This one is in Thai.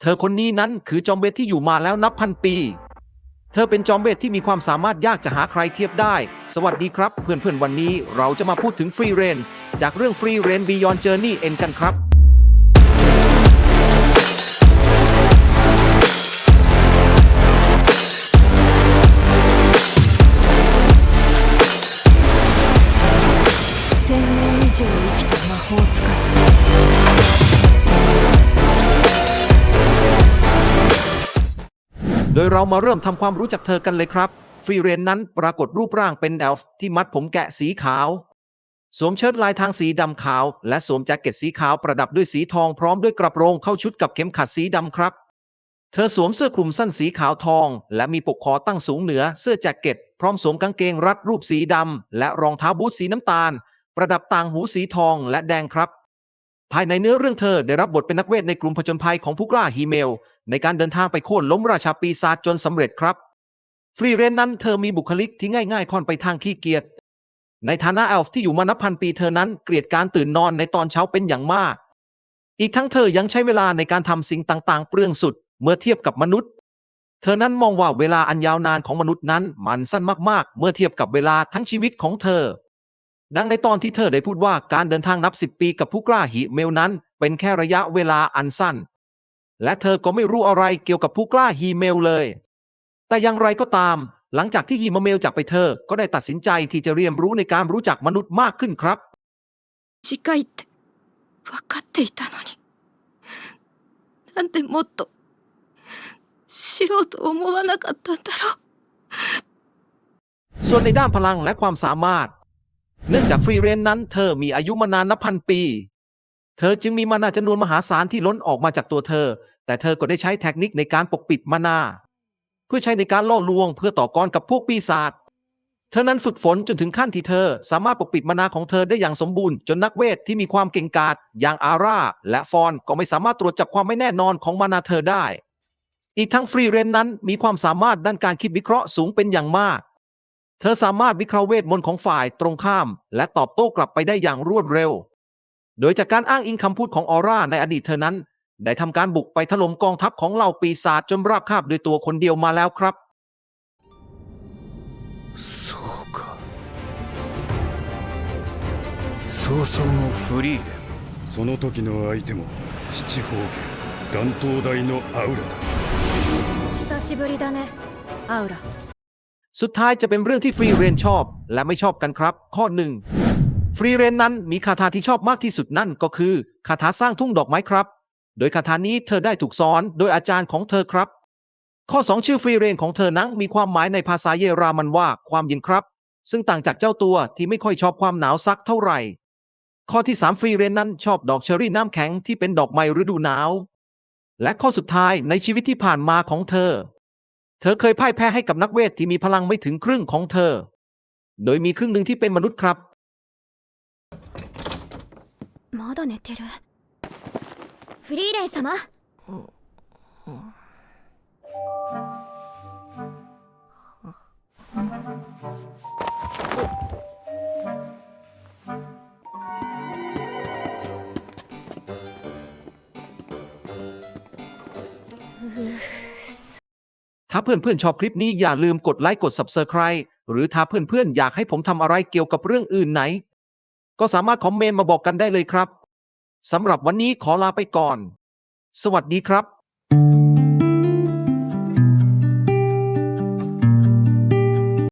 เธอคนนี้นั้นคือจอมเวทที่อยู่มาแล้วนับพันปี เธอเป็นจอมเวทที่มีความสามารถยากจะหาใครเทียบได้ สวัสดีครับ เพื่อนๆวันนี้เราจะมาพูดถึงฟรีเรนจากเรื่องฟรีเรน Beyond Journey End กันครับ 千年以上生きた魔法使い ดยเรามาเริ่มทำความรู้จักเธอกันเลยครับ ฟรีเรนนั้นปรากฏรูปร่างเป็นแอลฟ์ที่มัดผมแกะสีขาว สวมเชิ้ตลายทางสีดำขาว และสวมแจ็คเก็ตสีขาวประดับด้วยสีทองพร้อมด้วยกระโปรงเข้าชุดกับเข็มขัดสีดำครับ เธอสวมเสื้อคลุมสั้นสีขาวทอง และมีปกคอตั้งสูงเหนือเสื้อแจ็คเก็ต พร้อมสวมกางเกงรัดรูปสีดำและรองเท้าบูทสีน้ำตาล ประดับต่างหูสีทองและแดงครับ ภายในเนื้อเรื่องเธอได้รับบทเป็นนักเวทในกลุ่มผจญภัยของผู้กล้าฮีเมล ในการเดินทางไปโค่นล้มราชาปีศาจจนสำเร็จครับ ฟรีเรนนั้นเธอมีบุคลิกที่ง่ายๆค่อนไปทางขี้เกียจในฐานะเอลฟ์ที่อยู่มานับพันปีเธอนั้นเกลียดการตื่นนอนในตอนเช้าเป็นอย่างมาก อีกทั้งเธอยังใช้เวลาในการทำสิ่งต่างๆ เปลืองสุด เมื่อเทียบกับมนุษย์ เธอนั้นมองว่าเวลาอันยาวนานของมนุษย์นั้นมันสั้นมากๆ เมื่อเทียบกับเวลาทั้งชีวิตของเธอ ดังในตอนที่เธอได้พูดว่าการเดินทางนับสิบปีกับผู้กล้าหิเมลนั้น เป็นแค่ระยะเวลาอันสั้น และเธอก็ไม่รู้อะไรเกี่ยวกับผู้กล้าฮีเมลเลย แต่อย่างไรก็ตาม หลังจากที่ฮีมาเมลจากไปเธอ ก็ได้ตัดสินใจที่จะเรียนรู้ในการรู้จักมนุษย์มากขึ้นครับ 近いって分かっていたのになんでもっと知ろうと思わなかったんだろう ส่วนในด้านพลังและความสามารถ เนื่องจากฟรีเรนนั้น เธอมีอายุมานานนับพันปี เธอจึงมีมานาจำนวนมหาศาลที่ล้นออกมาจากตัวเธอ แต่เธอก็ได้ใช้เทคนิคในการปกปิดมานา เพื่อใช้ในการล่อลวง เพื่อต่อกรกับพวกปีศาจเธอนั้นฝึกฝนจนถึงขั้นที่เธอ สามารถปกปิดมานาของเธอได้อย่างสมบูรณ์จนนักเวทที่มีความเก่งกาจอย่างอาร่า และฟอนก็ไม่สามารถตรวจจับความไม่แน่นอนของมานาเธอได้ อีกทั้งฟรีเรนนั้นมีความสามารถด้านการคิดวิเคราะห์สูงเป็นอย่างมาก เธอสามารถวิเคราะห์เวทมนต์ของฝ่ายตรงข้าม และตอบโต้กลับไปได้อย่างรวดเร็ว โดยจากการอ้างอิงคำพูดของออร่าในอดีตเธอนั้น ได้ทำการบุกไปถล่มกองทัพของเหล่าปีศาจจนราบคาบด้วยตัวคนเดียวมาแล้วครับ そうか早々のフリーレンその時の相手も七宝家断頭台のアウラだ久しぶりだねアウラ สุดท้ายจะเป็นเรื่องที่ฟรีเรนชอบและไม่ชอบกันครับ ข้อหนึ่งฟรีเรนนั้นมีคาถาที่ชอบมากที่สุดนั่นก็คือคาถาสร้างทุ่งดอกไม้ครับ โดยคาถานี้เธอได้ถูกสอนโดยอาจารย์ของเธอครับ ข้อ 2 ชื่อฟรีเรนของเธอนั้นมีความหมายในภาษาเยอรามันว่าความเย็นครับ ซึ่งต่างจากเจ้าตัวที่ไม่ค่อยชอบความหนาวสักเท่าไหร่ ข้อที่ 3 ฟรีเรนนั้นชอบดอกเชอรี่น้ำแข็งที่เป็นดอกไม้ฤดูหนาว และข้อสุดท้ายในชีวิตที่ผ่านมาของเธอ เธอเคยพ่ายแพ้ให้กับนักเวทที่มีพลังไม่ถึงครึ่งของเธอ โดยมีครึ่งหนึ่งที่เป็นมนุษย์ครับ まだ寝てるフリーレン様 ถ้าเพื่อนๆชอบคลิปนี้อย่าลืมกดไลค์กด Subscribe หรือถ้าเพื่อนๆอยากให้ผมทำอะไรเกี่ยวกับเรื่องอื่นไหน ก็สามารถคอมเมนต์มาบอกกันได้เลยครับสำหรับวันนี้ขอลาไปก่อน สวัสดีครับ